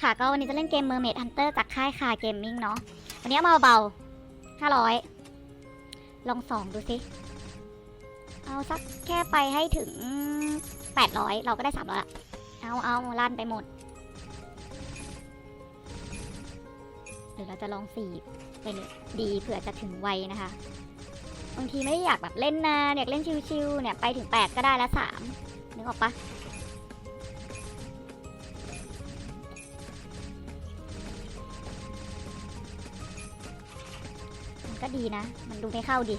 ค่ะก็วันนี้จะเล่นเกม Mermaid Hunter จากค่ายคาเกมมิ่งเนาะวันนี้เอามาเบาๆ500 ลองสองดูสิเอาสักแค่ไปให้ถึง 800 เราก็ได้300ละเอาเอาลั่นไปหมดหรือเราจะลองสี่ไปเลยดีเผื่อจะถึงไวนะคะบางทีไม่ได้อยากแบบเล่นนานอยากเล่นชิวๆเนี่ยไปถึง 8 ก็ได้ล้ว3นึกออกปะ ก็ดีนะ มันดูไม่เข้าดิ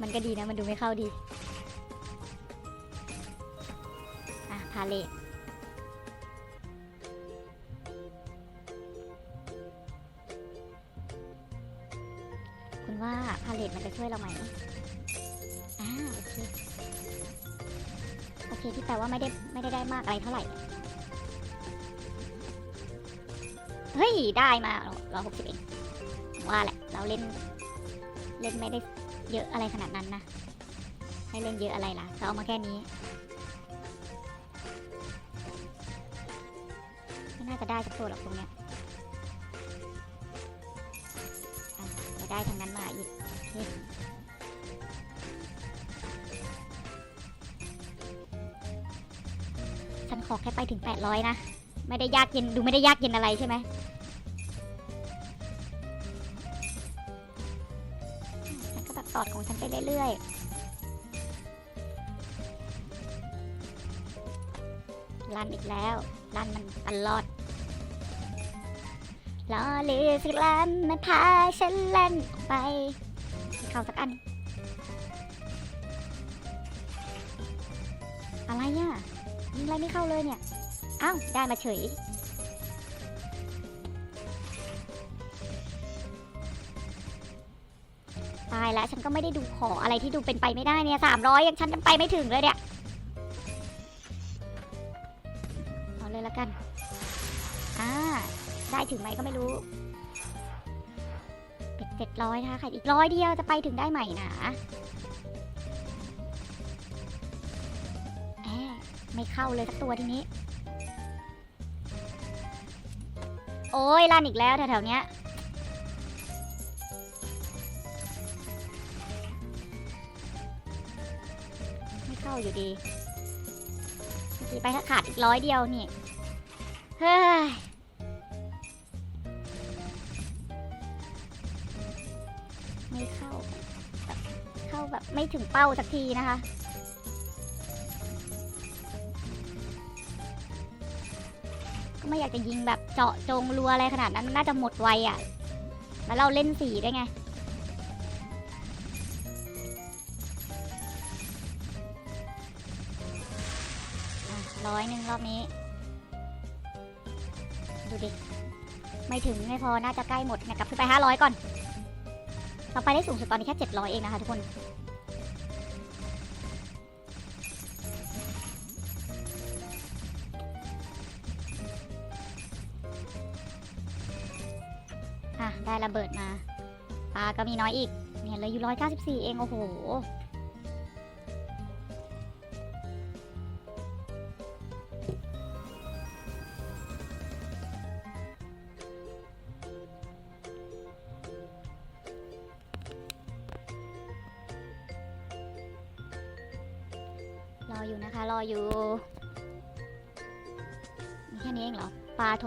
มันก็ดีนะ มันดูไม่เข้าดี อะ พาเลทคุณว่าพาเลทมันจะช่วยเราไหมอ่าโอเค โอเคที่แปลว่าไม่ได้ไม่ได้ได้มากอะไรเท่าไหร่ เฮ้ย ได้มาร้อยหกสิบเองว่าแหละ เราเล่น เล่นไม่ได้เยอะอะไรขนาดนั้นนะ ให้เล่นเยอะอะไรล่ะ เราเอามาแค่นี้ ไม่น่าจะได้สักตัวหรอกตรงเนี้ยจะได้ทางนั้นมาอีกฉันขอแค่ไปถึง 800 นะ ไม่ได้ยากเย็นดูไม่ได้ยากเย็นอะไรใช่ไหมฉันก็แบบตอดของฉันไปเรื่อยๆลั่นอีกแล้วลั่นมันตลอดลอเลือสักลั่นมันพาฉันลั่นไปเข้าสักอัน อะไรอะยิงอะไรไม่เข้าเลยเนี่ย อ้าวได้มาเฉย ตายแล้วฉันก็ไม่ได้ดูขออะไรที่ดูเป็นไปไม่ได้เนี่ยสามร้อยยังฉันยังไปไม่ถึงเลยเนี่ยเอาเลยละกัน อ่า ได้ถึงไหมก็ไม่รู้เป็ดเจ็ดร้อยนะคะค่ะอีกร้อยเดียวจะไปถึงได้ใหม่นะแอบไม่เข้าเลยสักตัวทีนี้ โอ้ยลั่นอีกแล้วแถวๆเนี้ยไม่เข้าอยู่ดีเมื่อกี้ไปถ้าขาดอีกร้อยเดียวนี่เฮ้ยไม่เข้าแบบเข้าแบบไม่ถึงเป้าสักทีนะคะ ไม่อยากจะยิงแบบเจาะจงรัวอะไรขนาดนั้นมันน่าจะหมดไวอะ่ะ แล้วเราเล่นสีด้วยไง ร้อยหนึ่งรอบนี้ ดูดิ ไม่ถึงไม่พอน่าจะใกล้หมดนี่ยกลับขึ้นไปห้าร้อยก่อน เราไปได้สูงสุดตอนนี้แค่เจ็ดร้อยเองนะคะทุกคน ได้ระเบิดมาปลาก็มีน้อยอีก เนี่ยเลยอยู่ร้อยเก้าสิบสี่เอง โอ้โห รออยู่นะคะ รออยู่ มีแค่นี้เองเหรอ ปลาโถ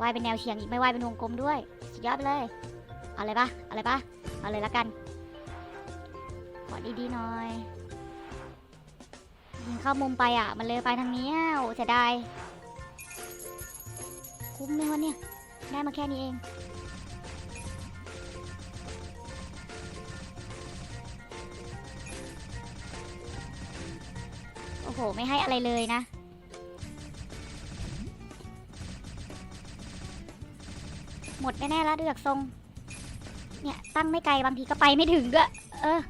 ว่ายเป็นแนวเฉียงอีกไม่ว่ายเป็นวงกลมด้วย ดยอดไปเลย เอาเลยปะเอาเลยปะเอาเลยละกัน ขอดีๆหน่อย ยิงเข้ามุมไปอะ มันเลยไปทางนี้อะโอ้เสียดาย คุ้มไหมวะเนี่ย ได้มาแค่นี้เอง โอ้โห ไม่ให้อะไรเลยนะ หมดแน่ๆแล้วเดือกทรง เนี่ย ตั้งไม่ไกลบางทีก็ไปไม่ถึงด้วย เออ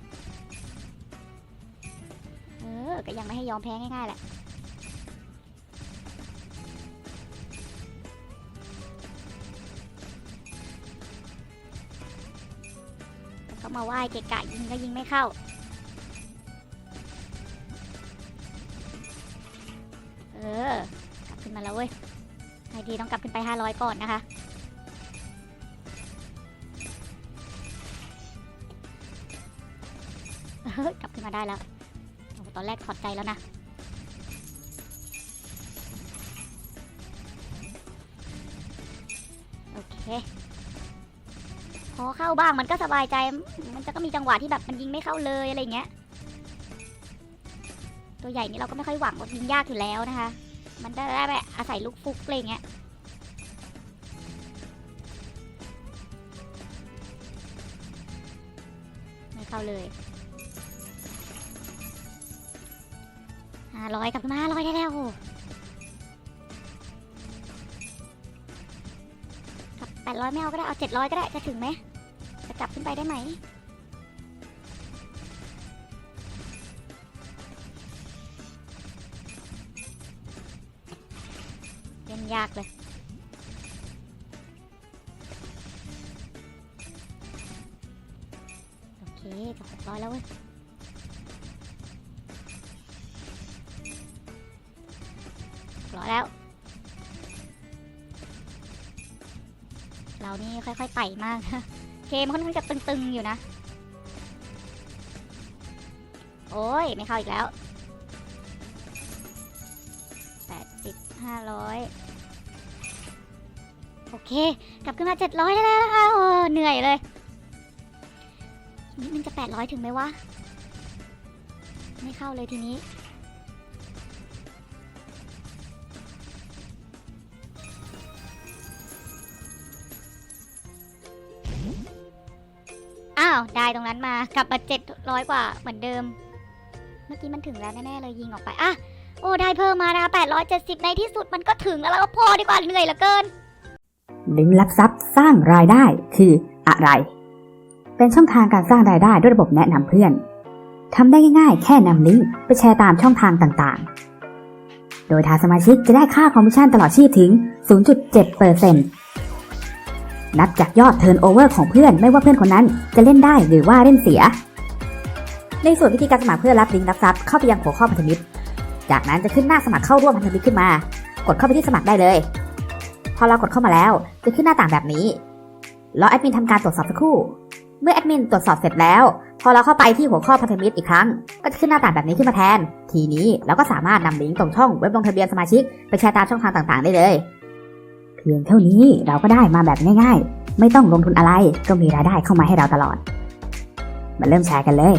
เออ ก็ยังไม่ให้ยอมแพ้ง่ายๆแหละ ก็มาไหว้เกะกะยิงก็ยิงไม่เข้าเอออกลับขึ้นมาแล้วเว้ยไอดีต้องกลับขึ้นไป 500 ก่อนนะคะ กลับขึ้นมาได้แล้วตอนแรกถอดใจแล้วนะโอเคพอเข้าบ้างมันก็สบายใจ มันจะก็มีจังหวะที่แบบมันยิงไม่เข้าเลยอะไรเงี้ย ตัวใหญ่นี่เราก็ไม่ค่อยหวังว่ายิงยากอยู่แล้วนะคะ มันได้แบบอาศัยลูกฟุกอะไรเงี้ย ไม่เข้าเลย ห้าร้อยกลับมาห้าร้อยได้แล้วกับแปดร้อยไม่เอาก็ได้ เอาเจ็ดร้อยก็ได้ จะถึงไหม จะกลับขึ้นไปได้ไหม เล่นยากเลยโอเคจะหกร้อยแล้วเว้ย ร้อยแล้ว เรานี่ค่อยๆไต่มาก เกมค่อนข้างจะตึงๆอยู่นะ โอ้ย ไม่เข้าอีกแล้วแปดสิบห้าร้อยโอเค กลับขึ้นมาเจ็ดร้อยได้แล้วนะคะโอ้เหนื่อยเลยนิดนึงจะแปดร้อยถึงไหมวะ ไม่เข้าเลยทีนี้าวได้ตรงนั้นมากลับมาเจ็ดร้อยกว่าเหมือนเดิม เมื่อกี้มันถึงแล้วแน่ๆเลยยิงออกไปอะโอ้ได้เพิ่มมานะแปดร้อยเจ็ดสิบในที่สุดมันก็ถึงแล้วเราก็พอดีกว่าเหนื่อยเหลือเกิน ลิงก์ลับทรัพย์สร้างรายได้คืออะไร เป็นช่องทางการสร้างรายได้ด้วยระบบแนะนำเพื่อนทำได้ง่ายๆ แค่นำลิงก์ไปแชร์ตามช่องทางต่างๆ โดยทางสมาชิกจะได้ค่าคอมมิชชั่นตลอดชีพถึง 0.7%นั นับจากยอดเทิร์นโอเวอร์ของเพื่อนไม่ว่าเพื่อนคนนั้นจะเล่นได้หรือว่าเล่นเสีย ในส่วนวิธีการสมัครเพื่อรับลิงก์รับทรัพย์เข้าไปยังหัวข้อพันธมิตร จากนั้นจะขึ้นหน้าสมัครเข้าร่วมพันธมิตรขึ้นมา กดเข้าไปที่สมัครได้เลย พอเรากดเข้ามาแล้วจะขึ้นหน้าต่างแบบนี้รอแอดมินทำการตรวจสอบสักครู่ เมื่อแอดมินตรวจสอบเสร็จแล้ว พอเราเข้าไปที่หัวข้อพันธมิตรอีกครั้ง ก็จะขึ้นหน้าต่างแบบนี้ขึ้นมาแทน ทีนี้เราก็สามารถนำลิงก์ตรงช่องเว็บลงทะเบียนสมาชิก ไปแชร์ตามช่องทางต่างๆ ได้เลย พียงเท่านี้เราก็ได้มาแบบง่ายๆ ไม่ต้องลงทุนอะไรก็มีรายได้เข้ามาให้เราตลอด มาเริ่มแชร์กันเลย